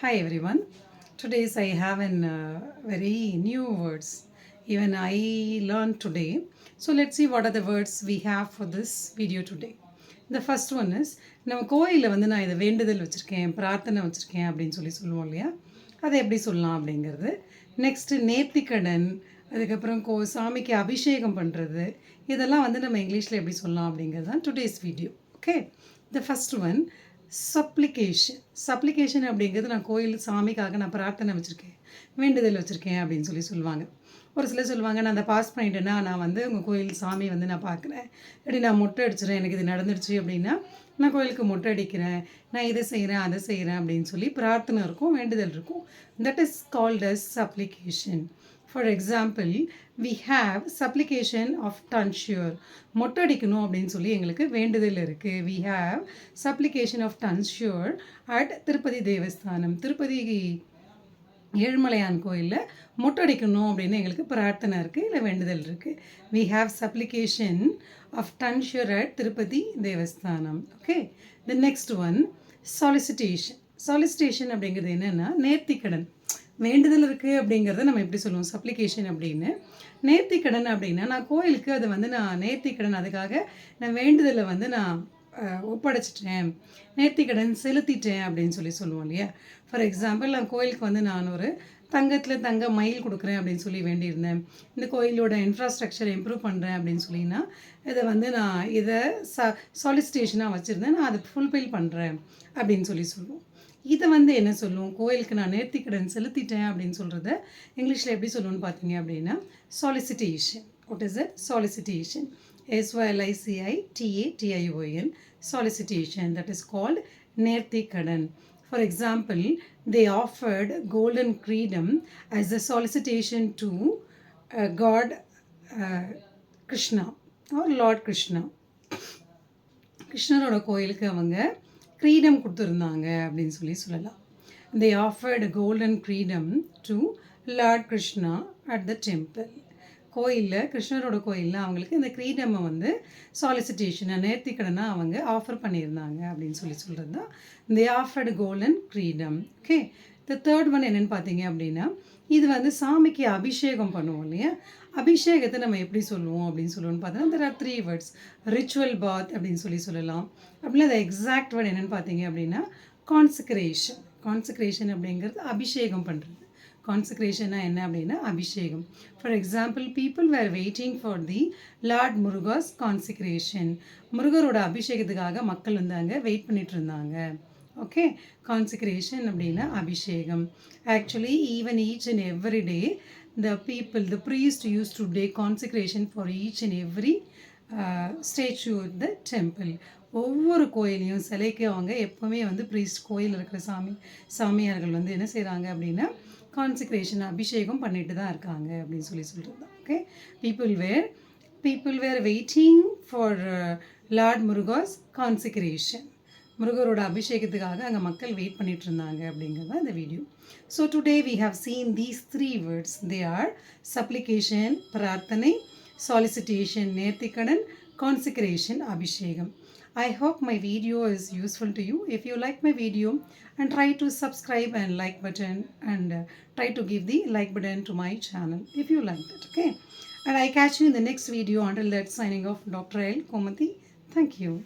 Hi everyone. Today's I have an uh, very new words. Even I learned today. So let's see what are the words we have for this video today. The first one is நம்ம கோயிலில் வந்து நான் இதை வேண்டுதல் வச்சுருக்கேன் பிரார்த்தனை வச்சுருக்கேன் அப்படின்னு சொல்லி சொல்லுவோம் இல்லையா அதை எப்படி சொல்லலாம் அப்படிங்கிறது நெக்ஸ்ட்டு நேர்த்திக்கடன் அதுக்கப்புறம் கோ சாமிக்கு அபிஷேகம் பண்ணுறது இதெல்லாம் வந்து நம்ம இங்கிலீஷில் எப்படி சொல்லலாம் அப்படிங்கிறது தான் today's video okay the first one supplication supplication அப்படிங்கிறது நான் கோயில் சாமிக்காக நான் பிரார்த்தனை வச்சுருக்கேன். வேண்டுதல் வச்சுருக்கேன் அப்படின்னு சொல்லி சொல்லுவாங்க. ஒரு சிலர் சொல்லுவாங்க நான் அதை பாஸ் பண்ணிட்டேன்னா நான் வந்து உங்கள் கோயில் சாமி வந்து நான் பார்க்குறேன். இப்படி நான் மொட்டை அடிச்சிடறேன்? எனக்கு இது நடந்துடுச்சு அப்படின்னா நான் கோயிலுக்கு மொட்டை அடிக்கிறேன். நான் இதை செய்கிறேன் அதை செய்கிறேன் அப்படின்னு சொல்லி பிரார்த்தனை இருக்கும் வேண்டுதல் இருக்கும். That is called as supplication for example we have supplication of tonsure மொட்டை அடிக்கணும் அப்படின்னு சொல்லி எங்களுக்கு வேண்டுதல் இருக்குது we have supplication of tonsure at Tirupati Devasthanam. Tirupati Ezhumalaiyan கோயிலில் மொட்டை அடிக்கணும் அப்படின்னு எங்களுக்கு பிரார்த்தனை இருக்குது இல்லை வேண்டுதல் இருக்குது we have supplication of tonsure at Tirupati Devasthanam. Okay the next one solicitation solicitation அப்படிங்கிறது என்னென்னா நேர்த்திக்கடன். வேண்டுதல் இருக்குது அப்படிங்கிறத நம்ம எப்படி சொல்லுவோம்? சப்ளிகேஷன் அப்படின்னு. நேர்த்திக்கடன் அப்படின்னா நான் கோயிலுக்கு அதை வந்து நான் நேர்த்திக்கடன் அதுக்காக நான் வேண்டுதலை வந்து நான் ஒப்படைச்சிட்டேன். ஒப்படைச்சிட்டேன் நேர்த்திக்கடன் செலுத்திட்டேன் அப்படின்னு சொல்லி சொல்லுவோம் இல்லையா? ஃபார் எக்ஸாம்பிள் நான் கோயிலுக்கு வந்து நான் ஒரு தங்கத்தில் தங்க மயில் கொடுக்குறேன் அப்படின்னு சொல்லி வேண்டியிருந்தேன். இந்த கோயிலோட இன்ஃப்ராஸ்ட்ரக்சர் இம்ப்ரூவ் பண்ணுறேன் அப்படின்னு சொல்லினா இதை வந்து நான் இதை ச சாலிசிட்டேஷனாக வச்சுருந்தேன். நான் அதை ஃபுல்ஃபில் பண்ணுறேன் அப்படின்னு சொல்லி சொல்லுவோம். இதை வந்து என்ன சொல்லுவோம்? கோயிலுக்கு நான் நேர்த்திக்கடன் செலுத்திட்டேன் அப்படின்னு சொல்கிறத இங்கிலீஷில் எப்படி சொல்லுவோம்னு பார்த்தீங்க அப்படின்னா solicitation what is it solicitation S O L I C I T A T I O N solicitation that is called நேர்த்திக்கடன். For example they offered golden kireedam as a solicitation to god Krishna or Lord Krishna கிருஷ்ணரோட கோயிலுக்கு அவங்க க்ரீடம் கொடுத்துருந்தாங்க அப்படின்னு சொல்லி சொல்லலாம். They offered golden kireedam to Lord Krishna at the temple கோயிலில் கிருஷ்ணரோட கோயிலில் அவங்களுக்கு இந்த கிரீடமை வந்து சாலிசிட்டேஷனை நேர்த்திக்கடனாக அவங்க ஆஃபர் பண்ணியிருந்தாங்க அப்படின்னு சொல்லி சொல்கிறது தான் they offered golden kireedam okay the third one என்னென்னு பார்த்தீங்க அப்படின்னா இது வந்து சாமிக்கு அபிஷேகம் பண்ணுவோம் இல்லையா? அபிஷேகத்தை நம்ம எப்படி சொல்லுவோம் அப்படின்னு சொல்லுவோம்னு பார்த்தோன்னா there are three words ritual bath அப்படின்னு சொல்லி சொல்லலாம். அப்படின்னா அது எக்ஸாக்ட் வேர்ட் என்னென்னு பார்த்தீங்க அப்படின்னா கான்சக்ரேஷன் கான்சக்ரேஷன் அப்படிங்கிறது அபிஷேகம் பண்ணுறது கான்சக்ரேஷனா என்ன அப்படின்னா அபிஷேகம். For example people were waiting for the lord Muruga's consecration முருகரோட அபிஷேகத்துக்காக மக்கள் வந்து அங்கே வெயிட் பண்ணிட்டு இருந்தாங்க. ஓகே கான்சக்ரேஷன் அப்படின்னா அபிஷேகம். Actually even each and every day the people the priest use to do consecration for each and every statue the temple ஒவ்வொரு கோயிலையும் சிலைக்கு அவங்க எப்போவுமே வந்து ப்ரீஸ்ட் கோயில் இருக்கிற சாமி சாமியார்கள் வந்து என்ன செய்கிறாங்க அப்படின்னா கான்சிக்ரேஷன் அபிஷேகம் பண்ணிட்டு தான் இருக்காங்க அப்படின்னு சொல்லி சொல்கிறது okay people were people were waiting for Lord Muruga's consecration முருகரோட அபிஷேகத்துக்காக அங்கே மக்கள் வெயிட் பண்ணிட்டு இருந்தாங்க அப்படிங்கிறது தான் இந்த video so today we have seen these three words they are supplication பிரார்த்தனை சாலிசிட்டேஷன் நேர்த்திக்கடன் கான்சிக்ரேஷன் அபிஷேகம். I hope my video is useful to you. If you like my video and try to subscribe and like button and uh, try to give the like button to my channel if you liked it. Okay. And I catch you in the next video. Until that, signing off, Dr. L. Komati. Thank you.